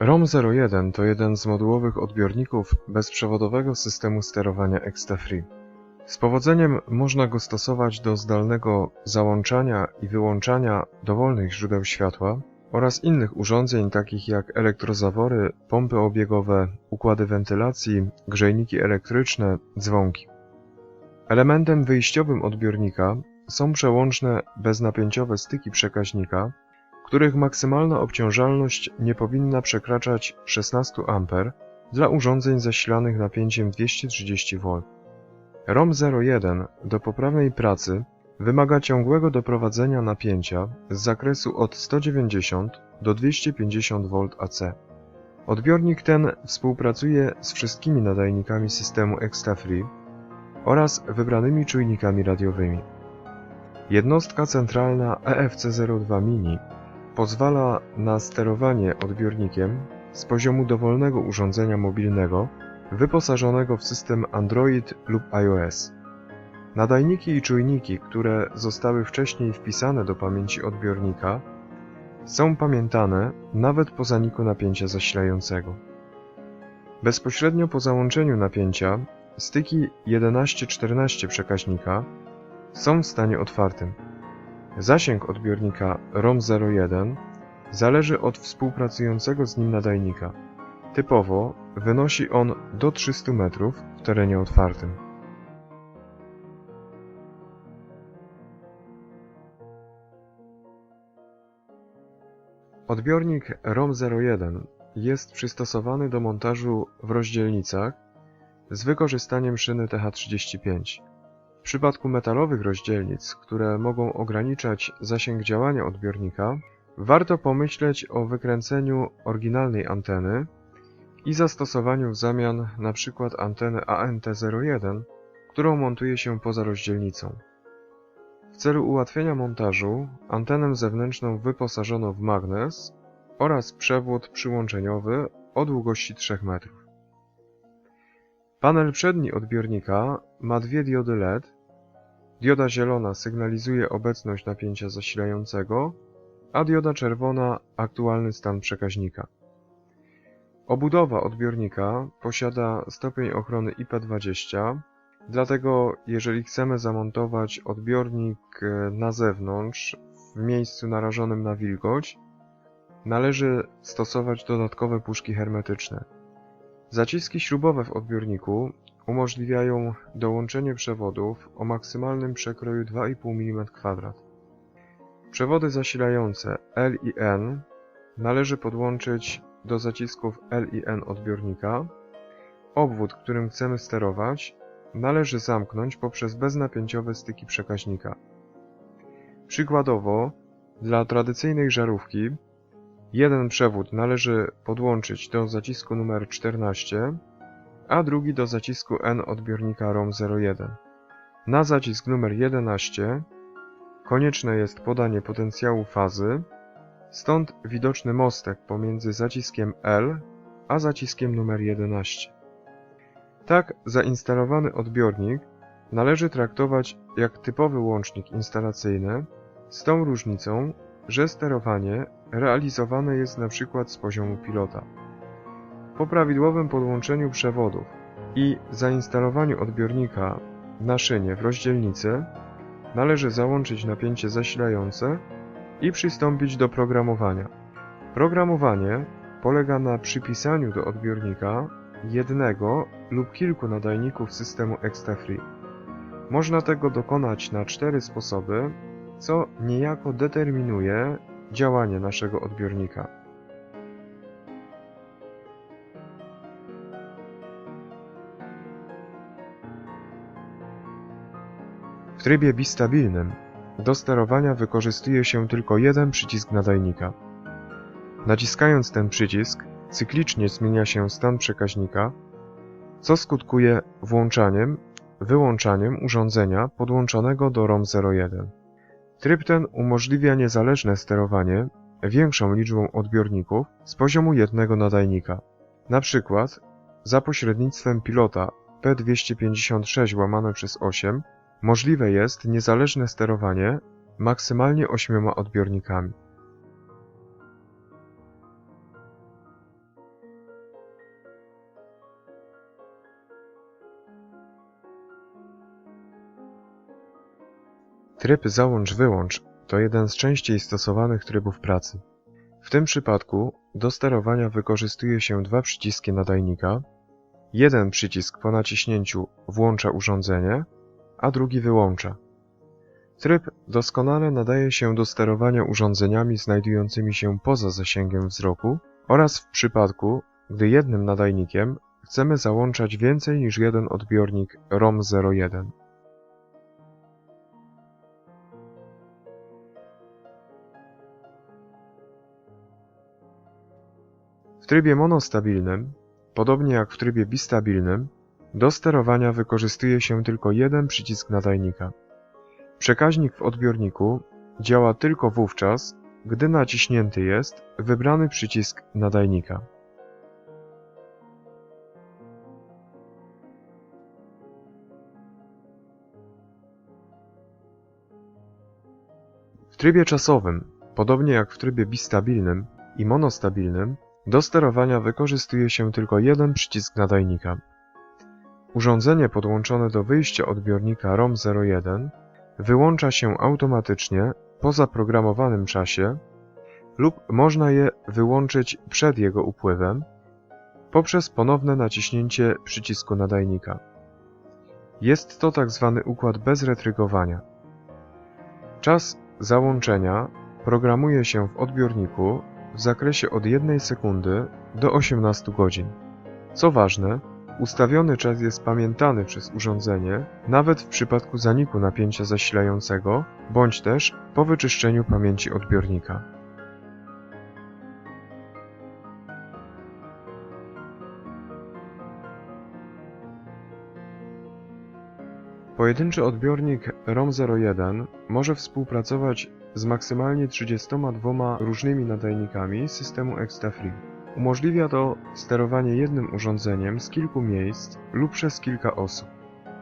ROM01 to jeden z modułowych odbiorników bezprzewodowego systemu sterowania Exta-Free. Z powodzeniem można go stosować do zdalnego załączania i wyłączania dowolnych źródeł światła oraz innych urządzeń takich jak elektrozawory, pompy obiegowe, układy wentylacji, grzejniki elektryczne, dzwonki. Elementem wyjściowym odbiornika są przełączne beznapięciowe styki przekaźnika, których maksymalna obciążalność nie powinna przekraczać 16 A dla urządzeń zasilanych napięciem 230 V. ROM01 do poprawnej pracy wymaga ciągłego doprowadzenia napięcia z zakresu od 190 do 250 V AC. Odbiornik ten współpracuje z wszystkimi nadajnikami systemu Exta-Free oraz wybranymi czujnikami radiowymi. Jednostka centralna EFC02 Mini pozwala na sterowanie odbiornikiem z poziomu dowolnego urządzenia mobilnego wyposażonego w system Android lub iOS. Nadajniki i czujniki, które zostały wcześniej wpisane do pamięci odbiornika, są pamiętane nawet po zaniku napięcia zasilającego. Bezpośrednio po załączeniu napięcia styki 11-14 przekaźnika są w stanie otwartym. Zasięg odbiornika ROM01 zależy od współpracującego z nim nadajnika. Typowo wynosi on do 300 metrów w terenie otwartym. Odbiornik ROM01 jest przystosowany do montażu w rozdzielnicach z wykorzystaniem szyny TH35. W przypadku metalowych rozdzielnic, które mogą ograniczać zasięg działania odbiornika, warto pomyśleć o wykręceniu oryginalnej anteny i zastosowaniu w zamian np. anteny ANT01, którą montuje się poza rozdzielnicą. W celu ułatwienia montażu antenę zewnętrzną wyposażono w magnes oraz przewód przyłączeniowy o długości 3 metrów. Panel przedni odbiornika ma dwie diody LED. Dioda zielona sygnalizuje obecność napięcia zasilającego, a dioda czerwona aktualny stan przekaźnika. Obudowa odbiornika posiada stopień ochrony IP20, dlatego jeżeli chcemy zamontować odbiornik e, na zewnątrz, w miejscu narażonym na wilgoć, należy stosować dodatkowe puszki hermetyczne. Zaciski śrubowe w odbiorniku umożliwiają dołączenie przewodów o maksymalnym przekroju 2,5 mm2. Przewody zasilające L i N należy podłączyć do zacisków L i N odbiornika. Obwód, którym chcemy sterować, należy zamknąć poprzez beznapięciowe styki przekaźnika. Przykładowo, dla tradycyjnej żarówki jeden przewód należy podłączyć do zacisku numer 14, a drugi do zacisku N odbiornika ROM01. Na zacisk numer 11 konieczne jest podanie potencjału fazy, stąd widoczny mostek pomiędzy zaciskiem L a zaciskiem numer 11. Tak zainstalowany odbiornik należy traktować jak typowy łącznik instalacyjny, z tą różnicą, że sterowanie realizowane jest np. z poziomu pilota. Po prawidłowym podłączeniu przewodów i zainstalowaniu odbiornika na szynie w rozdzielnicy należy załączyć napięcie zasilające i przystąpić do programowania. Programowanie polega na przypisaniu do odbiornika jednego lub kilku nadajników systemu Exta-Free. Można tego dokonać na cztery sposoby, co niejako determinuje działanie naszego odbiornika. W trybie bistabilnym do sterowania wykorzystuje się tylko jeden przycisk nadajnika. Naciskając ten przycisk, cyklicznie zmienia się stan przekaźnika, co skutkuje włączaniem, wyłączaniem urządzenia podłączonego do ROM01. Tryb ten umożliwia niezależne sterowanie większą liczbą odbiorników z poziomu jednego nadajnika. Na przykład za pośrednictwem pilota P256 łamane przez 8 możliwe jest niezależne sterowanie maksymalnie ośmioma odbiornikami. Tryb załącz-wyłącz to jeden z częściej stosowanych trybów pracy. W tym przypadku do sterowania wykorzystuje się dwa przyciski nadajnika. Jeden przycisk po naciśnięciu włącza urządzenie, a drugi wyłącza. Tryb doskonale nadaje się do sterowania urządzeniami znajdującymi się poza zasięgiem wzroku oraz w przypadku, gdy jednym nadajnikiem chcemy załączać więcej niż jeden odbiornik ROM01. W trybie monostabilnym, podobnie jak w trybie bistabilnym, do sterowania wykorzystuje się tylko jeden przycisk nadajnika. Przekaźnik w odbiorniku działa tylko wówczas, gdy naciśnięty jest wybrany przycisk nadajnika. W trybie czasowym, podobnie jak w trybie bistabilnym i monostabilnym, do sterowania wykorzystuje się tylko jeden przycisk nadajnika. Urządzenie podłączone do wyjścia odbiornika ROM01 wyłącza się automatycznie po zaprogramowanym czasie lub można je wyłączyć przed jego upływem poprzez ponowne naciśnięcie przycisku nadajnika. Jest to tak zwany układ bez retrygowania. Czas załączenia programuje się w odbiorniku w zakresie od 1 sekundy do 18 godzin. Co ważne, ustawiony czas jest pamiętany przez urządzenie nawet w przypadku zaniku napięcia zasilającego bądź też po wyczyszczeniu pamięci odbiornika. Pojedynczy odbiornik ROM01 może współpracować z maksymalnie 32 różnymi nadajnikami systemu ExtaFree. Umożliwia to sterowanie jednym urządzeniem z kilku miejsc lub przez kilka osób.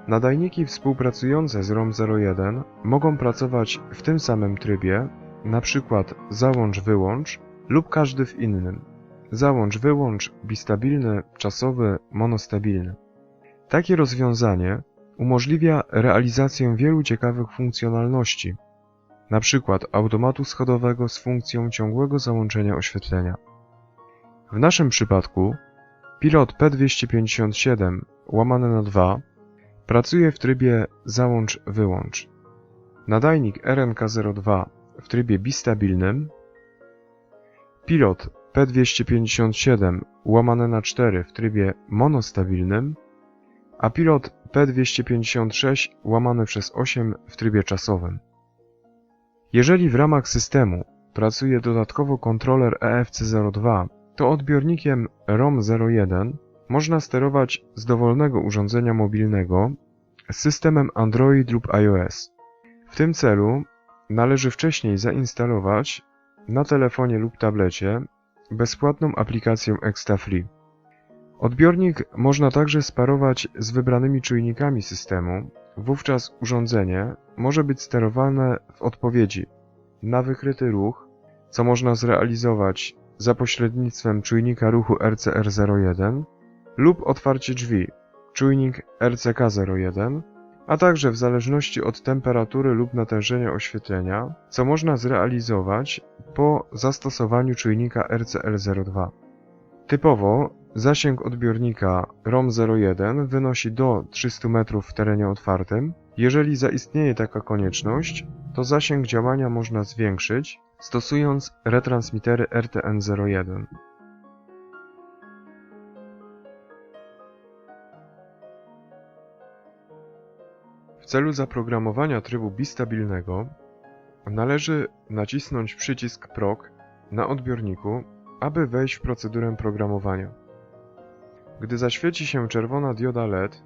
Nadajniki współpracujące z ROM01 mogą pracować w tym samym trybie, np. załącz-wyłącz lub każdy w innym. Załącz-wyłącz, bistabilny, czasowy, monostabilny. Takie rozwiązanie umożliwia realizację wielu ciekawych funkcjonalności, na przykład automatu schodowego z funkcją ciągłego załączenia oświetlenia. W naszym przypadku pilot P257 łamane na 2 pracuje w trybie załącz-wyłącz. Nadajnik RNK02 w trybie bistabilnym, pilot P257 łamane na 4 w trybie monostabilnym, a pilot P256 łamane przez 8 w trybie czasowym. Jeżeli w ramach systemu pracuje dodatkowo kontroler EFC02, to odbiornikiem ROM01 można sterować z dowolnego urządzenia mobilnego systemem Android lub iOS. W tym celu należy wcześniej zainstalować na telefonie lub tablecie bezpłatną aplikację ExtaFree. Odbiornik można także sparować z wybranymi czujnikami systemu, wówczas urządzenie może być sterowane w odpowiedzi na wykryty ruch, co można zrealizować za pośrednictwem czujnika ruchu RCR01 lub otwarcie drzwi, czujnik RCK01, a także w zależności od temperatury lub natężenia oświetlenia, co można zrealizować po zastosowaniu czujnika RCL02. Typowo zasięg odbiornika ROM01 wynosi do 300 metrów w terenie otwartym. Jeżeli zaistnieje taka konieczność, to zasięg działania można zwiększyć, stosując retransmitery RTN01. W celu zaprogramowania trybu bistabilnego należy nacisnąć przycisk PROG na odbiorniku, aby wejść w procedurę programowania. Gdy zaświeci się czerwona dioda LED,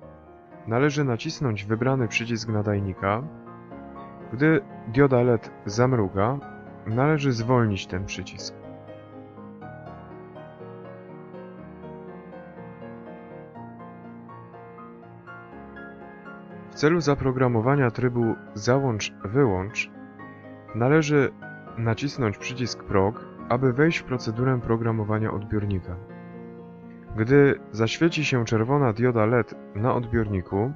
należy nacisnąć wybrany przycisk nadajnika. Gdy dioda LED zamruga, należy zwolnić ten przycisk. W celu zaprogramowania trybu załącz-wyłącz należy nacisnąć przycisk PROG, aby wejść w procedurę programowania odbiornika. Gdy zaświeci się czerwona dioda LED na odbiorniku,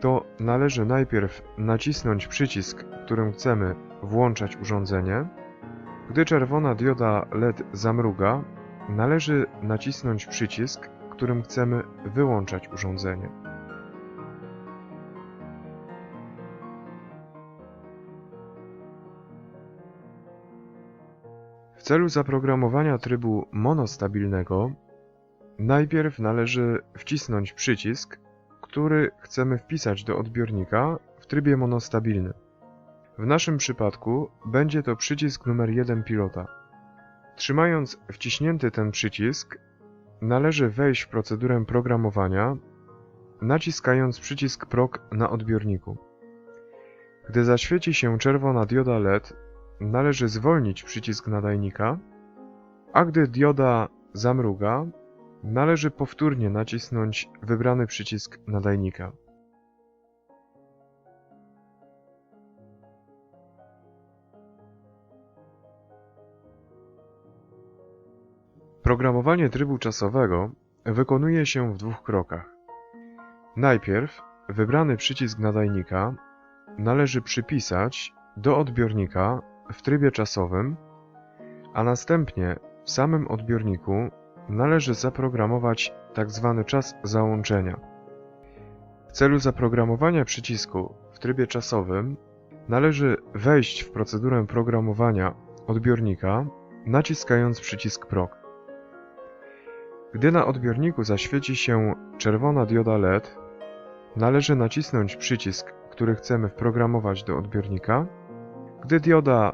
to należy najpierw nacisnąć przycisk, którym chcemy włączać urządzenie. Gdy czerwona dioda LED zamruga, należy nacisnąć przycisk, którym chcemy wyłączać urządzenie. W celu zaprogramowania trybu monostabilnego najpierw należy wcisnąć przycisk, który chcemy wpisać do odbiornika w trybie monostabilnym. W naszym przypadku będzie to przycisk numer 1 pilota. Trzymając wciśnięty ten przycisk, należy wejść w procedurę programowania, naciskając przycisk PROG na odbiorniku. Gdy zaświeci się czerwona dioda LED, należy zwolnić przycisk nadajnika, a gdy dioda zamruga, należy powtórnie nacisnąć wybrany przycisk nadajnika. Programowanie trybu czasowego wykonuje się w dwóch krokach. Najpierw wybrany przycisk nadajnika należy przypisać do odbiornika w trybie czasowym, a następnie w samym odbiorniku należy zaprogramować tzw. czas załączenia. W celu zaprogramowania przycisku w trybie czasowym należy wejść w procedurę programowania odbiornika, naciskając przycisk PROG. Gdy na odbiorniku zaświeci się czerwona dioda LED, należy nacisnąć przycisk, który chcemy wprogramować do odbiornika. Gdy dioda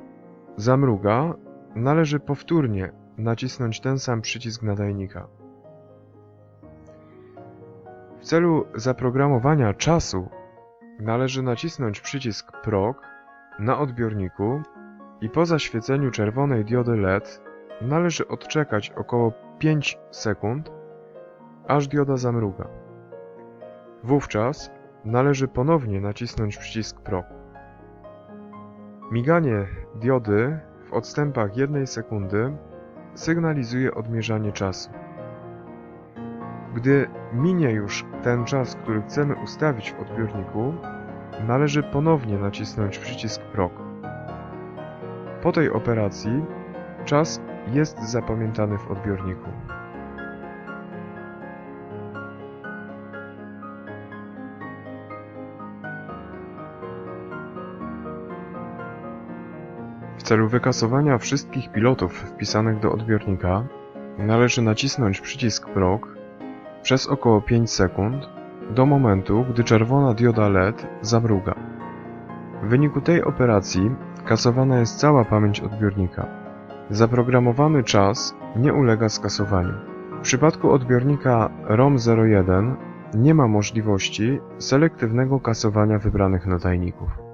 zamruga, należy powtórnie nacisnąć ten sam przycisk nadajnika. W celu zaprogramowania czasu należy nacisnąć przycisk PROG na odbiorniku i po zaświeceniu czerwonej diody LED należy odczekać około 5 sekund, aż dioda zamruga. Wówczas należy ponownie nacisnąć przycisk PROG. Miganie diody w odstępach 1 sekundy sygnalizuje odmierzanie czasu. Gdy minie już ten czas, który chcemy ustawić w odbiorniku, należy ponownie nacisnąć przycisk PROG. Po tej operacji czas jest zapamiętany w odbiorniku. Celu wykasowania wszystkich pilotów wpisanych do odbiornika należy nacisnąć przycisk PROG przez około 5 sekund do momentu, gdy czerwona dioda LED zamruga. W wyniku tej operacji kasowana jest cała pamięć odbiornika. Zaprogramowany czas nie ulega skasowaniu. W przypadku odbiornika ROM01 nie ma możliwości selektywnego kasowania wybranych nadajników.